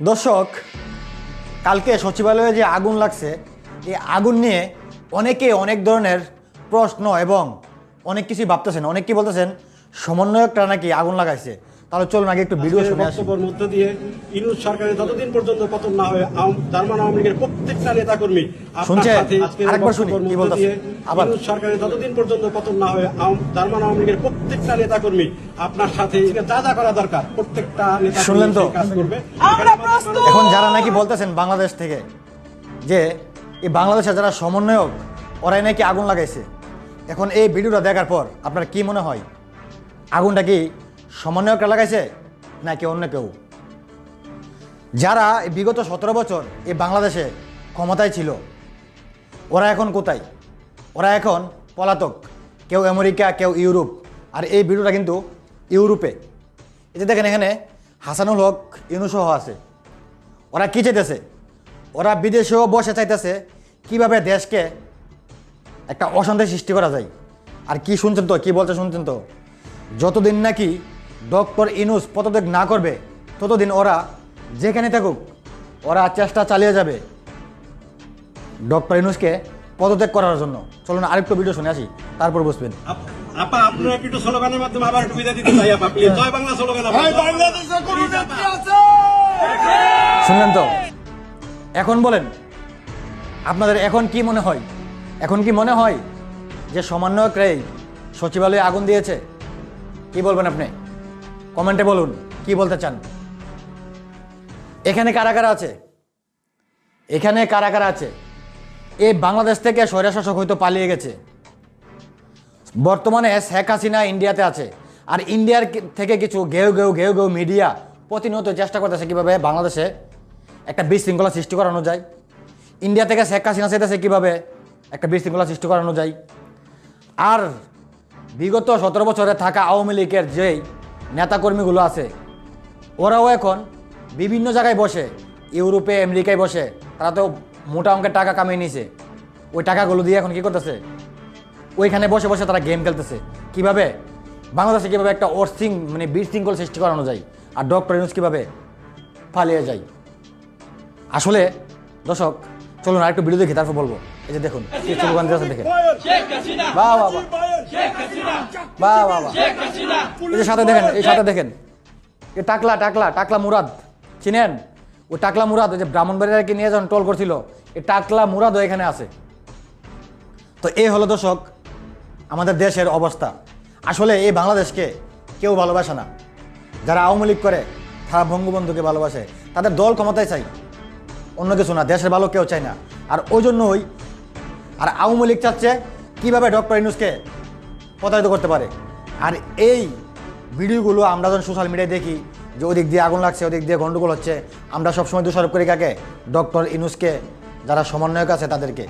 দর্শক কালকে সচিবালয়ে যে আগুন লাগছে এই আগুন নিয়ে অনেকে অনেক ধরনের প্রশ্ন এবং অনেক কিছুই ভাবতেছেন। অনেক কি বলতেছেন সমন্বয়করা নাকি আগুন লাগাইছে। তাহলে চলুন আগে একটু ভিডিও শুনে আসি। বক্তব্যের মধ্য দিয়ে ইনুস সরকারের যতদিন পর্যন্ত পতন না হয় জার্মান আওয়ামী লীগের প্রত্যেকটা নেতা কর্মী শুনছেন? আরেকবার শুনি, কি বলতেছে? আবার। সরকারের যতদিন পর্যন্ত পতন না হয় জার্মান আওয়ামী লীগের প্রত্যেকটা নেতা কর্মী আপনার সাথে যা যা করা দরকার প্রত্যেকটা নেতা শুনলেন তো? কাজ করবে এখন যারা নাকি বলতেছেন বাংলাদেশ থেকে যে এই বাংলাদেশে যারা সমন্বয়ক ওরাই নাকি আগুন লাগাইছে এখন এই ভিডিওটা দেখার পর আপনার কি মনে হয় আগুনটা কি সমন্বয়করা লাগাইছে নাকি অন্য কেউ যারা বিগত সতেরো বছর এই বাংলাদেশে ক্ষমতায় ছিল। ওরা এখন কোথায়? ওরা এখন পলাতক। কেউ আমেরিকা, কেউ ইউরোপ। আর এই ভিডিওটা কিন্তু ইউরোপে। এই যে দেখেন এখানে হাসানুল হক, ইউনুসহ আছে। ওরা কী চাইতেছে? ওরা বিদেশেও বসে চাইতেছে কীভাবে দেশকে একটা অশান্তি সৃষ্টি করা যায়। আর কি শুনছেন তো? কী বলতে শুনছেন তো? যতদিন নাকি ডক্টর ইনুস পদত্যাগ না করবে, ততদিন ওরা যেখানে থাকুক, ওরা চেষ্টা চালিয়ে যাবে। ডক্টর ইনুসকে পদত্যাগ করার জন্য। চলুন আরেকটু ভিডিও শুনে আসি তারপর বুঝবেন আপ- আপা আপনারা একটু স্লোগানের মাধ্যমে আবার একটু বিদায় দিতে চাই আপা প্লিজ জয় বাংলা স্লোগান আপা। শুনলেন তো? এখন বলেন আপনাদের এখন কি মনে হয়? এখন কি মনে হয় যে সমন্বয়করাই সচিবালয়ে আগুন দিয়েছে? কি বলবেন আপনি? কমেন্টে বলুন কি বলতে চান? এখানে কারা কারা আছে? এখানে কারা কারা আছে? এই বাংলাদেশ থেকে স্বৈরাশাসক হয়তো পালিয়ে গেছে। বর্তমানে শেখ হাসিনা ইন্ডিয়াতে আছে। আর ইন্ডিয়ার থেকে কিছু ঘেউ ঘেউ ঘেউ ঘেউ মিডিয়া প্রতিনিয়ত চেষ্টা করতেছে কীভাবে বাংলাদেশে একটা বিশৃঙ্খলা সৃষ্টি করানো যায়। ইন্ডিয়া থেকে শেখ হাসিনা চাইতেছে কীভাবে একটা বিশৃঙ্খলা সৃষ্টি করানো যায়। আর বিগত সতেরো বছরে থাকা আওয়ামী লীগের যেই নেতাকর্মীগুলো আছে, ওরাও এখন বিভিন্ন জায়গায় বসে, ইউরোপে, আমেরিকায় বসে, তারা তো মোটা অঙ্কের টাকা কামিয়ে নিয়েছে ওই টাকাগুলো দিয়ে এখন কি করতেছে? ওইখানে বসে বসে তারা গেম খেলতেছে। কীভাবে? বাংলাদেশে কীভাবে একটা অর্থিং মানে বিশৃঙ্খল সৃষ্টি করানো যায় আর ডক্টর ইউনুস কীভাবে পালিয়ে যায়? আসলে, দর্শক, চলুন আরেকটু ভিডিও দেখি, তারপর বলব। এই যে দেখুন বাহ বাহ বাহ। বাহ বাহ বাহ। এই যে সাথে দেখেন, এই সাথে দেখেন। এ টাকলা টাকলা টাকলা মুরাদ। চিনেন? ও টাকলা মুরাদ, ওই যে ব্রাহ্মণবাড়িয়াকে নিয়ে যখন টোল করছিল, এই টাকলা মুরাদও এখানে আছে। তো এই হলো দর্শক, আমাদের দেশের অবস্থা। আসলে এই বাংলাদেশকে কেউ ভালোবাসে না। যারা আওয়ামী লীগ করে, তারা বঙ্গবন্ধুকে ভালোবাসে। তাদের দল ক্ষমতায় চাই। অন্য কিছু না, দেশের ভালো কেউ চায় না। আর ওই জন্যই, আর আওয়ামী লীগ চাচ্ছে কীভাবে ডক্টর ইনুসকে প্রতারিত করতে পারে। আর এই ভিডিওগুলো আমরা যখন সোশ্যাল মিডিয়ায় দেখি যে ওদিক দিয়ে আগুন লাগছে, ওদিক দিয়ে গন্ডগোল হচ্ছে, আমরা সবসময় দোষারোপ করি কাকে? ডক্টর ইনুসকে, যারা সমন্বয়ক আছে তাদেরকে।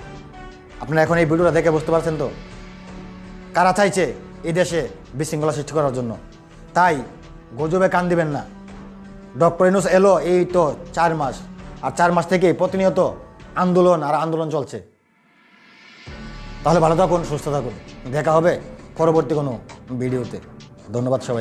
আপনারা এখন এই ভিডিওটা দেখে বুঝতে পারছেন তো? কারা চাইছে এই দেশে বিশৃঙ্খলা সৃষ্টি করার জন্য? তাই গজবে কান দিবেন না। ডক্টর ইনুস এলো, এই তো চার মাস। আর চার মাস থেকেই প্রতিনিয়ত আন্দোলন আর আন্দোলন চলছে। তাহলে ভালো থাকুন, সুস্থ থাকুন। দেখা হবে পরবর্তী কোনো ভিডিওতে। ধন্যবাদ সবাইকে।